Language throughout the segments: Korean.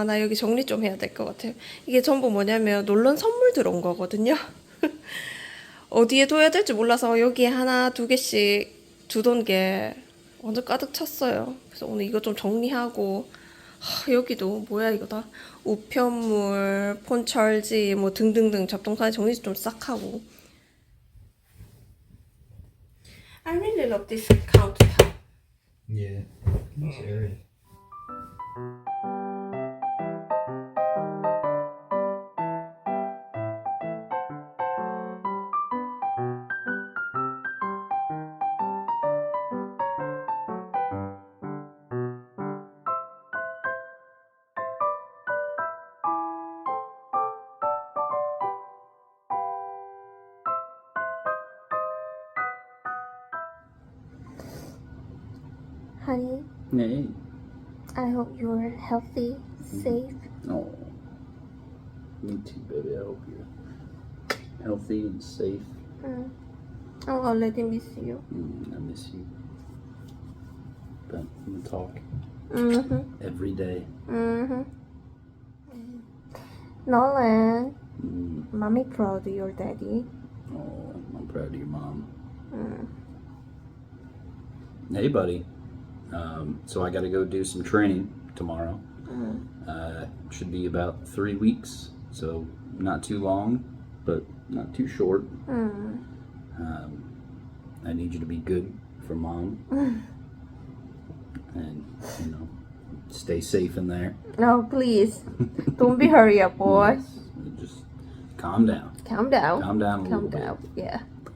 와, 나 여기 정리 좀 해야 될 것 같아요. 이게 전부 뭐냐면 놀런 선물 들어온 거거든요. 어디에 둬야 될지 몰라서 여기에 하나, 두 개씩 두던 게 완전 가득 찼어요. 그래서 오늘 이거 좀 정리하고 하, 여기도 뭐야 이거 다 우편물, 폰철지 뭐 등등등 잡동사니 정리 좀 싹 하고. I really love this countertop. Yeah, this area. You're healthy, safe. Oh. Me too, baby. I hope you're healthy and safe. Mm. I'll let already miss you. Mm, I miss you. But we talk Mm-hmm. every day. Mm-hmm. Nolan, Mm. mommy proud of your daddy. Oh, I'm proud of your mom. Mm. Hey, buddy. Um, so I got to go do some training tomorrow. Mm. Uh, should be about three weeks, so not too long, but not too short. Mm. Um, I need you to be good for mom, and you know, stay safe in there. No, please. Don't be hurry up, boy. Just calm down. Calm down. Calm down a Calm little down. Yeah. bit.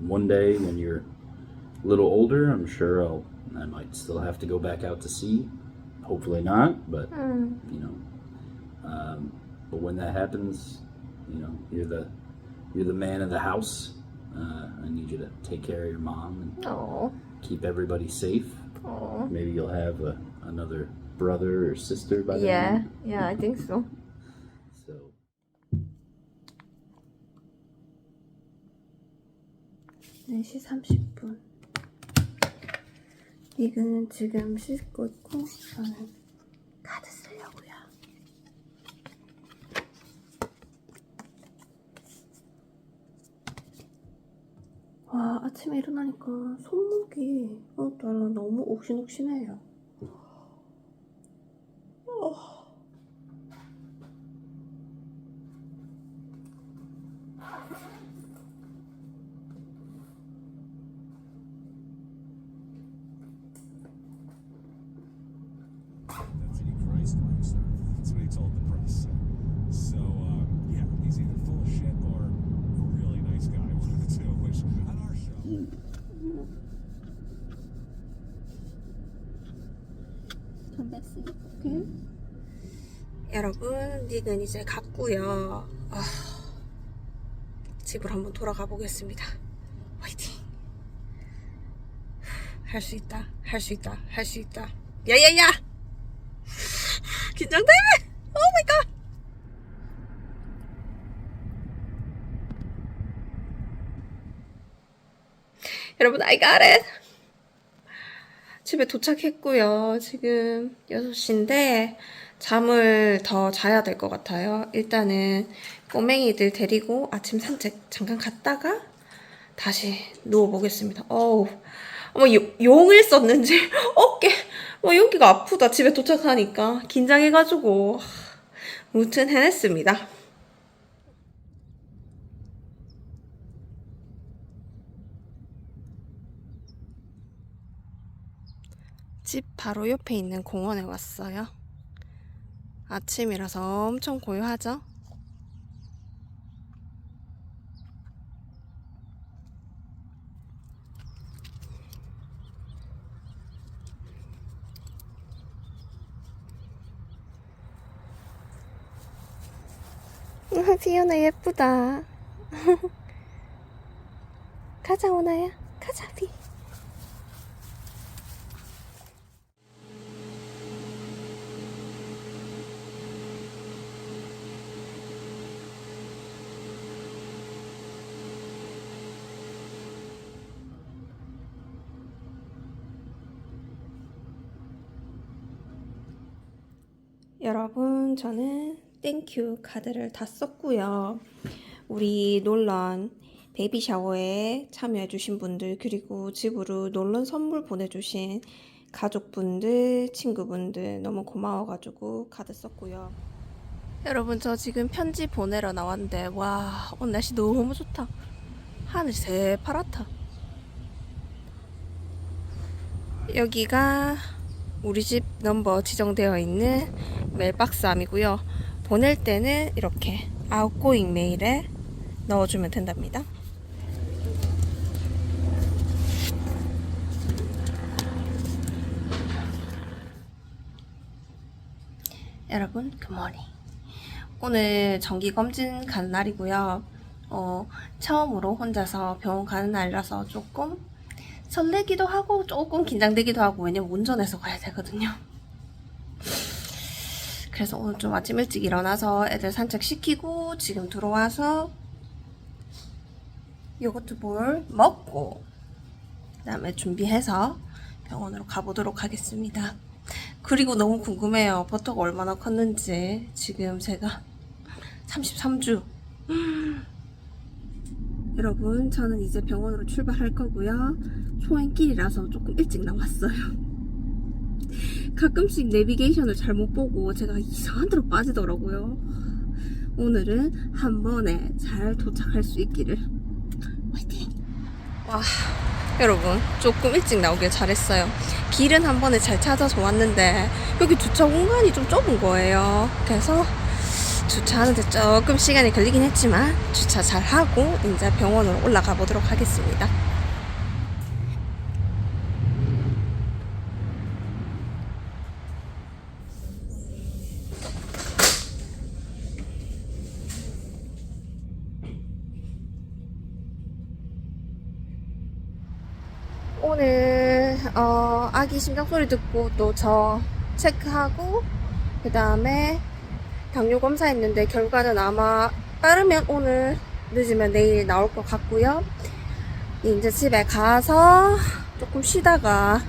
One day when you're a little older, I'm sure I'll I might still have to go back out to sea. Hopefully not, but Mm. you know. Um, but when that happens, you know, you're the you're the man of the house. Uh, I need you to take care of your mom and Oh. keep everybody safe. Oh. Maybe you'll have a, another brother or sister by Yeah. then. Yeah, yeah, I think so. So 4시 30분. 이거는 지금 씻고 있고, 저는 카드 쓰려고요. 와, 아침에 일어나니까 손목이 오늘따라 너무 옥신옥신해요. 어. Told the press. So, uh, yeah, he's either full of shit or a really nice guy. One of the two. Which on our show. 여러분, 닉은 이제 갔고요. 아, 집으로 한번 돌아가 보겠습니다. 화이팅! 할 수 있다, 할 수 있다, 할 수 있다. 야야야! 긴장돼! 오 마이 갓! 여러분, I got it! 집에 도착했고요. 지금 6시인데 잠을 더 자야 될 것 같아요. 일단은 꼬맹이들 데리고 아침 산책 잠깐 갔다가 다시 누워보겠습니다. 어우, 어머, 요- 용을 썼는지 어깨, 뭐 여기가 아프다. 집에 도착하니까 긴장해가지고 무튼 해냈습니다. 집 바로 옆에 있는 공원에 왔어요. 아침이라서 엄청 고요하죠? 아, 피오나 예쁘다. 가자, 오나야. 가자, 피. 여러분, 저는 땡큐 카드를 다 썼고요. 우리 논란 베이비 샤워에 참여해주신 분들, 그리고 집으로 논란 선물 보내주신 가족분들, 친구분들 너무 고마워가지고 카드 썼고요. 여러분, 저 지금 편지 보내러 나왔는데, 와, 오늘 날씨 너무 좋다. 하늘 새파랗다. 여기가 우리 집 넘버 지정되어 있는 메일박스함이고요. 보낼 때는 이렇게 아웃고잉 메일에 넣어주면 된답니다. 여러분, 굿모닝. 오늘 정기 검진 가는 날이고요. 어, 처음으로 혼자서 병원 가는 날이라서 조금 설레기도 하고 조금 긴장되기도 하고 왜냐면 운전해서 가야 되거든요. 그래서 오늘 좀 아침 일찍 일어나서 애들 산책시키고 지금 들어와서 요거트 볼 먹고 그 다음에 준비해서 병원으로 가보도록 하겠습니다. 그리고 너무 궁금해요. 버터가 얼마나 컸는지 지금 제가 33주 여러분, 저는 이제 병원으로 출발할 거고요. 초행길이라서 조금 일찍 나왔어요. 가끔씩 내비게이션을 잘못 보고 제가 이상한 데로 빠지더라고요. 오늘은 한 번에 잘 도착할 수 있기를. 화이팅! 와, 여러분, 조금 일찍 나오길 잘했어요. 길은 한 번에 잘 찾아서 왔는데, 여기 주차 공간이 좀 좁은 거예요. 그래서 주차하는데 조금 시간이 걸리긴 했지만 주차 잘 하고 이제 병원으로 올라가 보도록 하겠습니다. 오늘 어, 아기 심장 소리 듣고 또 저 체크하고 그 다음에 당뇨 검사했는데 결과는 아마 빠르면 오늘 늦으면 내일 나올 것 같고요. 이제 집에 가서 조금 쉬다가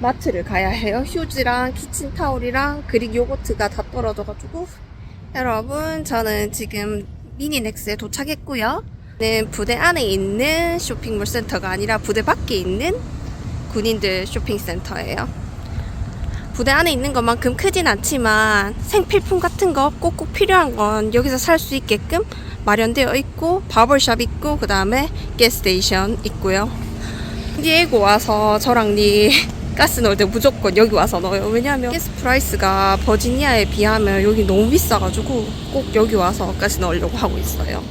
마트를 가야 해요. 휴지랑 키친타올이랑 그릭 요거트가 다 떨어져가지고 여러분 저는 지금 미니넥스에 도착했고요. 는 부대 안에 있는 쇼핑몰 센터가 아니라 부대 밖에 있는 군인들 쇼핑센터예요. 부대 안에 있는 것만큼 크진 않지만 생필품 같은 거 꼭꼭 필요한 건 여기서 살 수 있게끔 마련되어 있고 바벌샵 있고 그 다음에 가스스테이션 있고요. 디에고 와서 저랑 니 가스 넣을 때 무조건 여기 와서 넣어요. 왜냐하면 가스 프라이스가 버지니아에 비하면 여기 너무 비싸가지고 꼭 여기 와서 가스 넣으려고 하고 있어요.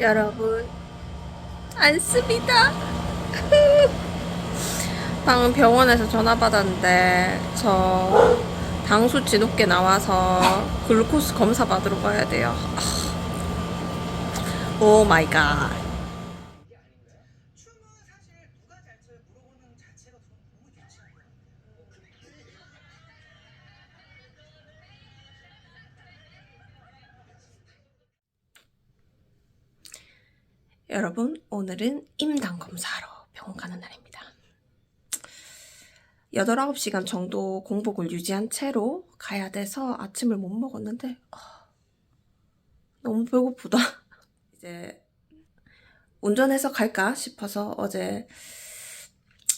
여러분 안 씁니다. 방금 병원에서 전화 받았는데 저 당 수치 높게 나와서 글루코스 검사 받으러 가야 돼요. 오 마이 갓. 여러분, 오늘은 임당 검사하러 병원 가는 날입니다. 8, 9시간 정도 공복을 유지한 채로 가야 돼서 아침을 못 먹었는데, 아, 너무 배고프다. 이제 운전해서 갈까 싶어서 어제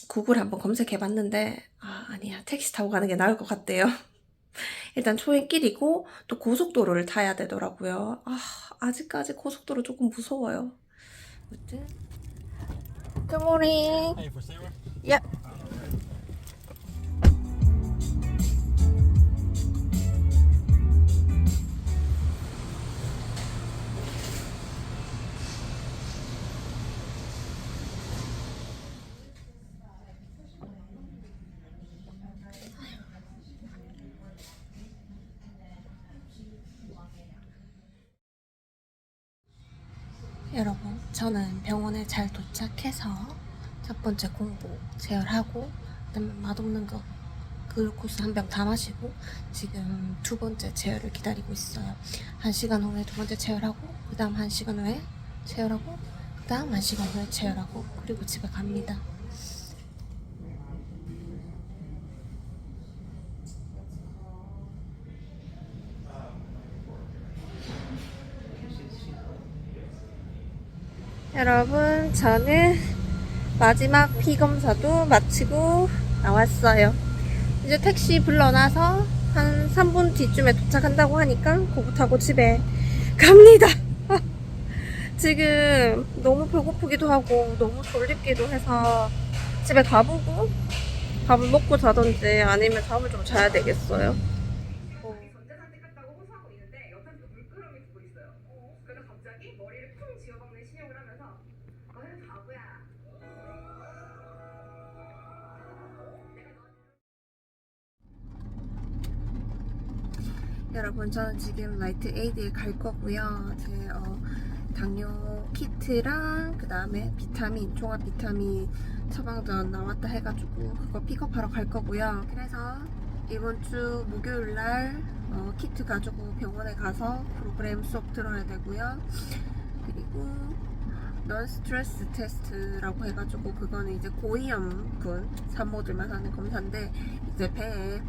구글 한번 검색해 봤는데, 아, 아니야. 택시 타고 가는 게 나을 것 같대요. 일단 초행길이고, 또 고속도로를 타야 되더라고요. 아, 아직까지 고속도로 조금 무서워요. Good morning. Hey, for Sarah? Yep. 저는 병원에 잘 도착해서 첫 번째 공부 제어하고 그다음에 맛없는 거 글루코스 한 병 다 마시고 지금 두 번째 제어를 기다리고 있어요. 한 시간 후에 두 번째 제어하고 그다음 한 시간 후에 제어하고 그다음 한 시간 후에 제어하고 그리고 집에 갑니다. 여러분, 저는 마지막 피 검사도 마치고 나왔어요. 이제 택시 불러놔서 한 3분 뒤쯤에 도착한다고 하니까 그거 타고 집에 갑니다. 지금 너무 배고프기도 하고 너무 졸립기도 해서 집에 가보고 밥을 먹고 자던지 아니면 잠을 좀 자야 되겠어요. 여러분 저는 지금 라이트 에이드에 갈 거고요. 제 어, 당뇨 키트랑 그 다음에 비타민 종합 비타민 처방전 나왔다 해가지고 그거 픽업하러 갈 거고요. 그래서 이번 주 목요일 날 어, 키트 가지고 병원에 가서 프로그램 수업 들어야 되고요. 그리고 넌 스트레스 테스트라고 해가지고 그거는 이제 고위험군 산모들만 하는 검사인데 이제 배에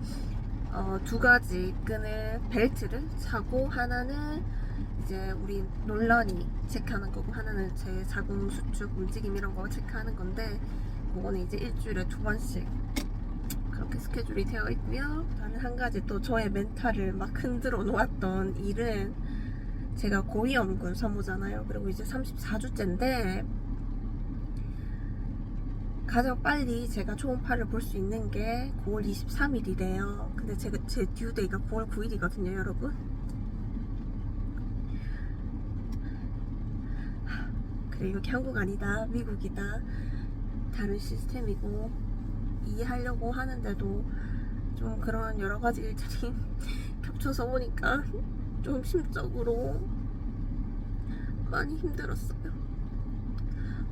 어, 두 가지 끈을 벨트를 차고 하나는 이제 우리 논란이 체크하는 거고 하나는 제 자궁 수축 움직임 이런 거 체크하는 건데 그거는 이제 일주일에 두 번씩 그렇게 스케줄이 되어 있고요. 다른 한 가지 또 저의 멘탈을 막 흔들어 놓았던 일은 제가 고위험군 산모잖아요. 그리고 이제 34주째인데 가장 빨리 제가 초음파를 볼 수 있는 게 9월 23일이래요. 근데 제가 제 듀데이가 9월 9일이거든요, 여러분. 하, 그래 여기 한국 아니다, 미국이다. 다른 시스템이고 이해하려고 하는데도 좀 그런 여러 가지 일들이 겹쳐서 오니까 좀 심적으로 많이 힘들었어요.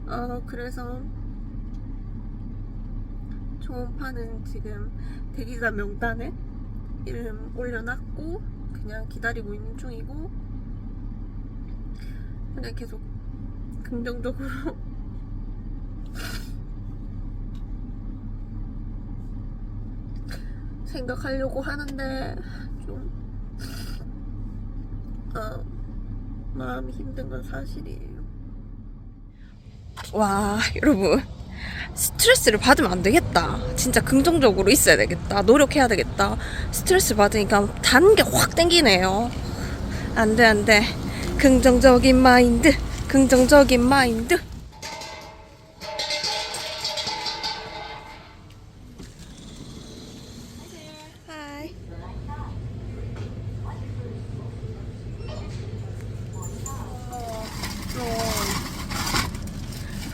어, 그래서 초음파는 지금 대기자 명단에 이름 올려놨고 그냥 기다리고 있는 중이고 그냥 계속 긍정적으로 생각하려고 하는데 좀 어, 마음이 힘든 건 사실이에요. 와 여러분 스트레스를 받으면 안 되겠다. 진짜 긍정적으로 있어야 되겠다. 노력해야 되겠다. 스트레스 받으니까 단 게 확 땡기네요. 안 돼, 안 돼. 긍정적인 마인드. 긍정적인 마인드.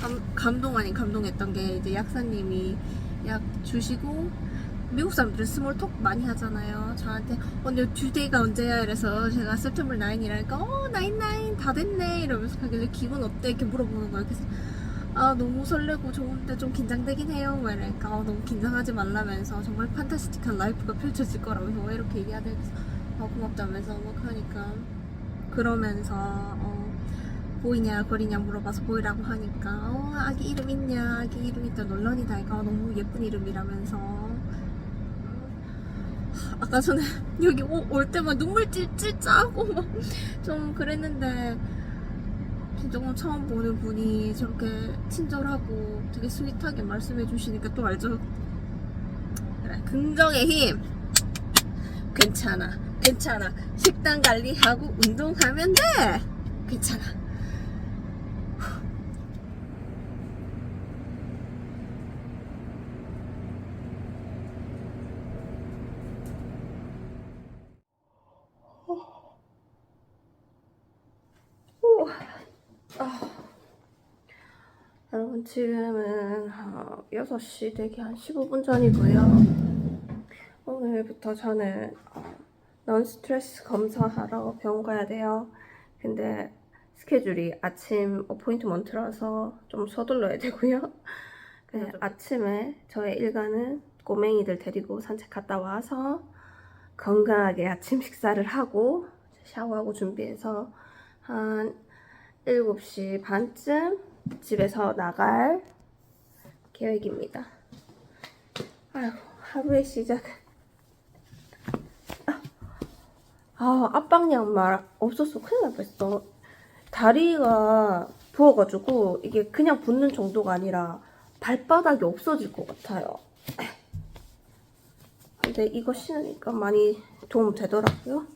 감, 감동 아닌 감동했던 게 이제 약사님이 약 주시고 미국 사람들은 스몰 톡 많이 하잖아요. 저한테 언니 듀데이가 언제야? 이래서 제가 세프템블 9이라니까 어 나인 나인 다 됐네 이러면서 하길래 기분 어때? 이렇게 물어보는 거예요. 그래서 아 너무 설레고 좋은데 좀 긴장되긴 해요. 막 이러니까 어, 너무 긴장하지 말라면서 정말 판타스틱한 라이프가 펼쳐질 거라면서 왜 이렇게 얘기하대? 그래서 아 고맙다면서 막 하니까 그러면서 어, 보이냐 거리냐 물어봐서 보이라고 하니까 어 아기 이름 있냐 아기 이름 있다 논란이다. 이거 너무 예쁜 이름이라면서. 아까 전에 여기 오- 올 때만 눈물 찔찔 짜고 막 좀 그랬는데 진짜 처음 보는 분이 저렇게 친절하고 되게 스윗하게 말씀해 주시니까 또 알죠? 그래 긍정의 힘. 괜찮아 괜찮아. 식단 관리하고 운동하면 돼. 괜찮아 여러분 지금은 어, 6시 되기 한 15분 전이고요. 오늘부터 저는 어, 넌 스트레스 검사하러 병원 가야 돼요. 근데 스케줄이 아침 어포인트먼트라서 좀 서둘러야 되고요. 그래서 아침에 저의 일과는 꼬맹이들 데리고 산책 갔다 와서 건강하게 아침 식사를 하고 샤워하고 준비해서 한 7시 반쯤 집에서 나갈 계획입니다. 아이고, 하루의 시작. 아, 압박 양말 없었어. 큰일 날 뻔했어. 다리가 부어가지고 이게 그냥 붓는 정도가 아니라 발바닥이 없어질 것 같아요. 근데 이거 신으니까 많이 도움 되더라고요.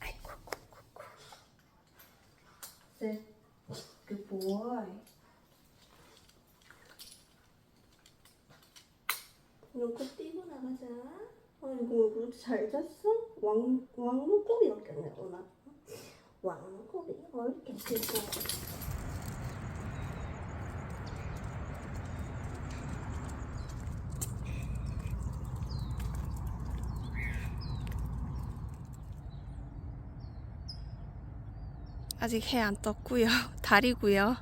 아이고, 쿠쿠쿠. 네, good boy. 눈곱 띄고 나가자. 아이고, 그렇게 잘 잤어? 왕, 바뀌었네, 오늘. 왕눈곱이 어, 이렇게 띄고. 아직 해 안 떴고요. 달이고요.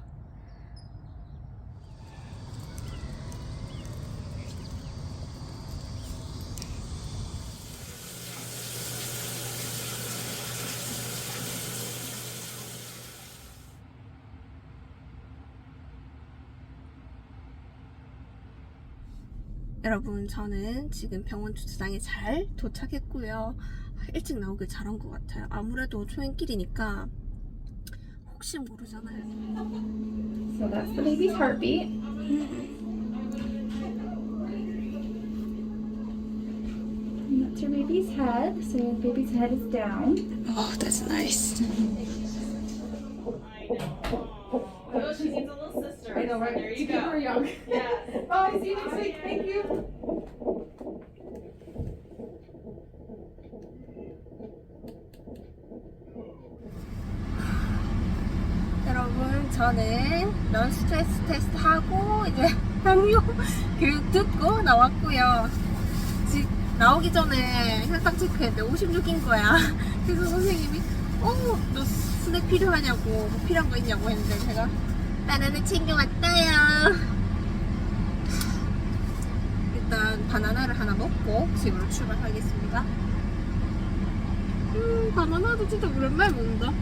여러분, 저는 지금 병원 주차장에 잘 도착했고요. 일찍 나오길 잘한 것 같아요. 아무래도 초행길이니까 혹시 모르잖아요. So that's the baby's heartbeat. And that's your baby's head. So your baby's head is down. Oh, that's nice. Oh, she needs a little sister. I know, right? There you To keep go. her young. Yes. Bye. See you next week. Thank you. 넌 스트레스 테스트 하고 이제 당뇨 교육 듣고 나왔고요. 지, 나오기 전에 혈당 체크했는데 56인 거야. 그래서 선생님이 어, 너 스낵 필요하냐고, 뭐 필요한 거 있냐고 했는데 제가 바나나 챙겨왔다요. 일단 바나나를 하나 먹고 집으로 출발하겠습니다. 음, 바나나도 진짜 오랜만에 먹는다.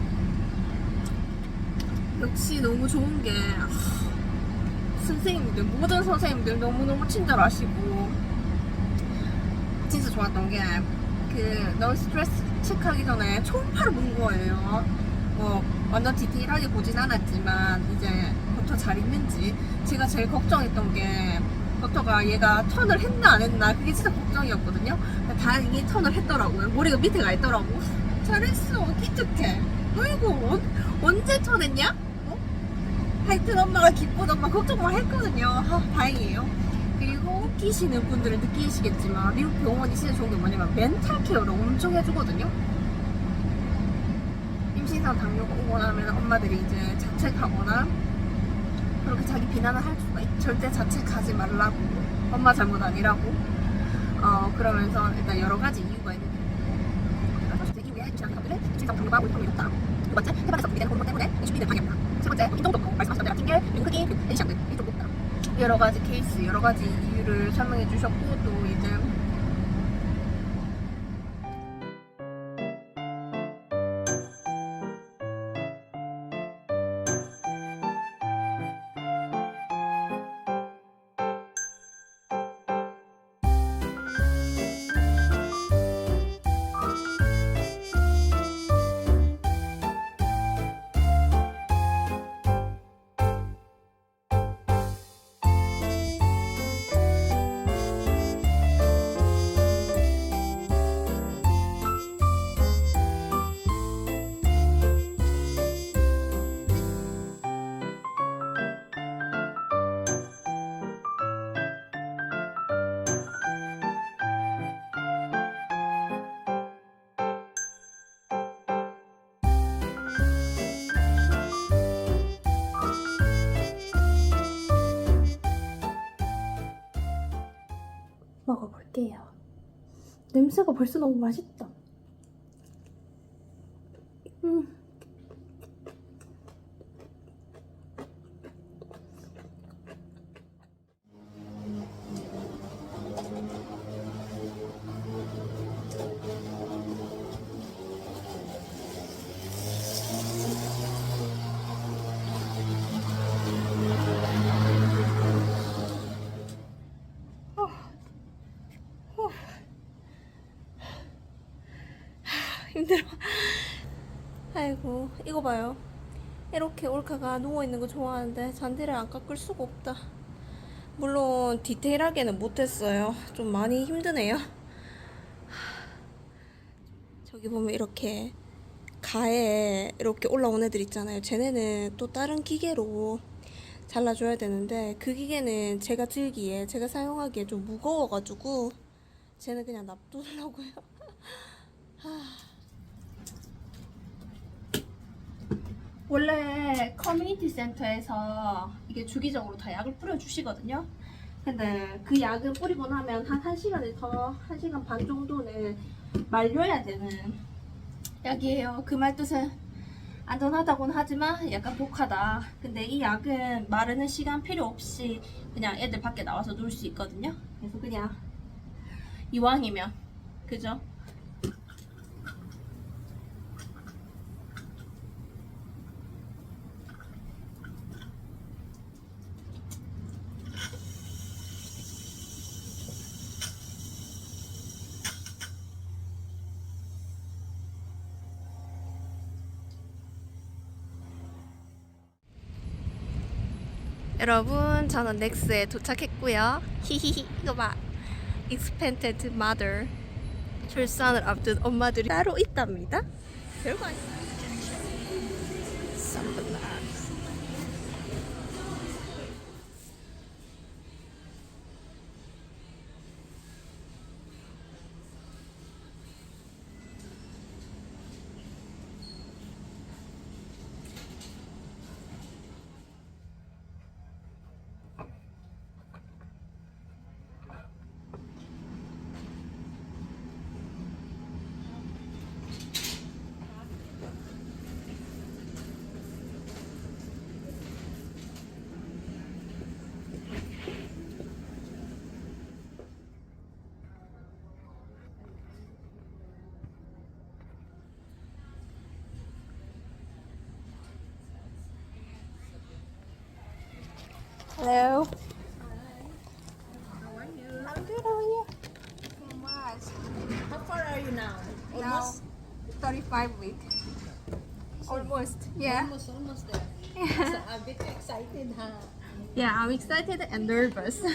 역시 너무 좋은 게 하, 선생님들 모든 선생님들 너무너무 친절하시고 진짜 좋았던 게 그너 스트레스 체크하기 전에 초음파를 본 거예요. 뭐 완전 디테일하게 보진 않았지만 이제 버터 잘 있는지 제가 제일 걱정했던 게 버터가 얘가 턴을 했나 안 했나 그게 진짜 걱정이었거든요. 다행히 턴을 했더라고요. 머리가 밑에 가 있더라고. 잘했어 기특해. 아이고 언, 언제 턴했냐? 어? 하여튼 엄마가 기쁜 엄마 걱정만 했거든요. 아, 다행이에요. 그리고 끼시는 분들은 느끼시겠지만 미국 병원이 진짜 좋은 게 뭐냐면 멘탈 케어를 엄청 해주거든요. 임신상 당뇨가 오고 나면 엄마들이 이제 자책하거나 그렇게 자기 비난을 할 수가 있 절대 자책하지 말라고 엄마 잘못 아니라고 어 그러면서 일단 여러 가지 이유가 있는데 첫 이후에 임신한 사람들은 임신상 당뇨가 오히려 높다 두 번째 해방에서 분비되는 호르몬 때문에 이주민들 방해한다 세 번째 인종도 이쪽 높다. 여러 가지 케이스 여러 가지 이유를 설명해 주셨고 또 먹어볼게요. 냄새가 벌써 너무 맛있다. 힘들어. 아이고, 이거 봐요. 이렇게 올카가 누워있는 거 좋아하는데 잔디를 안 깎을 수가 없다. 물론 디테일하게는 못했어요. 좀 많이 힘드네요. 저기 보면 이렇게 가에 이렇게 올라온 애들 있잖아요. 쟤네는 또 다른 기계로 잘라줘야 되는데 그 기계는 제가 들기에 제가 사용하기에 좀 무거워가지고 쟤는 그냥 놔두려고요. 원래 커뮤니티 센터에서 이게 주기적으로 다 약을 뿌려주시거든요. 근데 그 약을 뿌리고 나면 한 1시간에서 1시간 반 정도는 말려야 되는 약이에요. 그 말 뜻은 안전하다고는 하지만 약간 독하다. 근데 이 약은 마르는 시간 필요 없이 그냥 애들 밖에 나와서 놀 수 있거든요. 그래서 그냥 이왕이면 그죠? 여러분 저는 넥스에 도착했고요. 히히히 이거 봐. Expected Mother. 출산을 앞둔 엄마들이 따로 있답니다. 별거 아니야 Hello. Hi. How are you? I'm good. How are you? So much. How far are you now? Almost. Now, 35 weeks. So almost. Yeah. Almost. Almost there. Yeah. So a bit excited, huh? Yeah, I'm excited and nervous.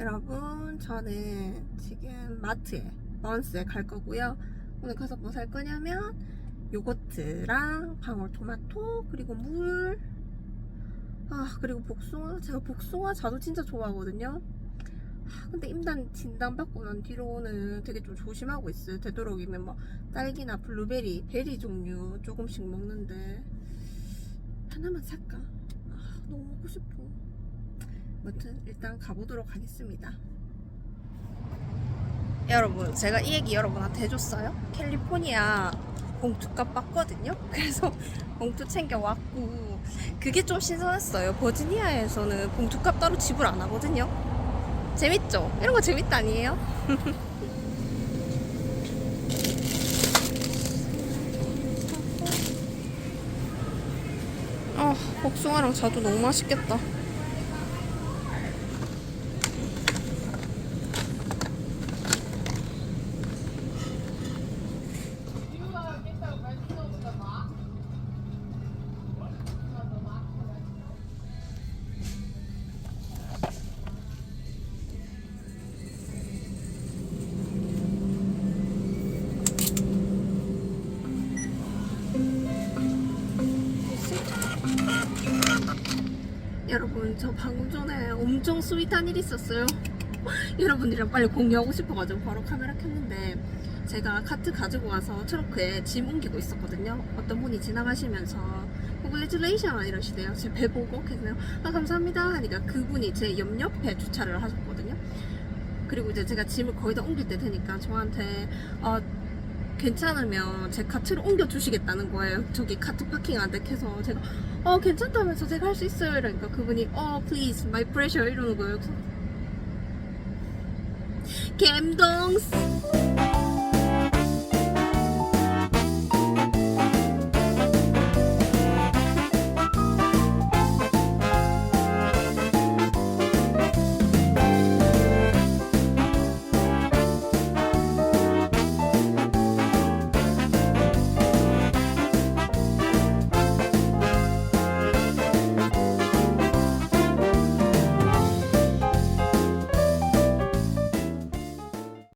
여러분, 저는 지금 마트에, 마운스에 갈 거고요. 오늘 가서 뭐 살 거냐면, 요거트랑 방울토마토, 그리고 물, 아, 그리고 복숭아. 제가 복숭아 자두 진짜 좋아하거든요. 아, 근데 임단 진단 받고 난 뒤로는 되게 좀 조심하고 있어요. 되도록이면 뭐 딸기나 블루베리, 베리 종류 조금씩 먹는데 하나만 살까? 아, 너무 먹고 싶어. 아무튼 일단 가보도록 하겠습니다. 여러분, 제가 이 얘기 여러분한테 해줬어요. 캘리포니아 봉투값 받거든요. 그래서 봉투 챙겨왔고 그게 좀 신선했어요. 버지니아에서는 봉투값 따로 지불 안 하거든요. 재밌죠? 이런 거 재밌다 아니에요? 아, 복숭아랑 자두 너무 맛있겠다. 여러분 저 방금 전에 엄청 스윗한 일 있었어요 여러분들이랑 빨리 공유하고 싶어가지고 바로 카메라 켰는데 제가 카트 가지고 와서 트렁크에 짐 옮기고 있었거든요. 어떤 분이 지나가시면서 congratulation 이러시대요. 제 배 보고 그래서 아 감사합니다 하니까 그분이 제 옆옆에 주차를 하셨거든요. 그리고 이제 제가 짐을 거의 다 옮길 때 되니까 저한테 어, 괜찮으면 제 카트를 옮겨 주시겠다는 거예요. 저기 카트 파킹 안 돼서 제가 어 괜찮다면서 제가 할 수 있어요. 이러니까 그분이 어 please my pressure 이러는 거예요. 그래서 감동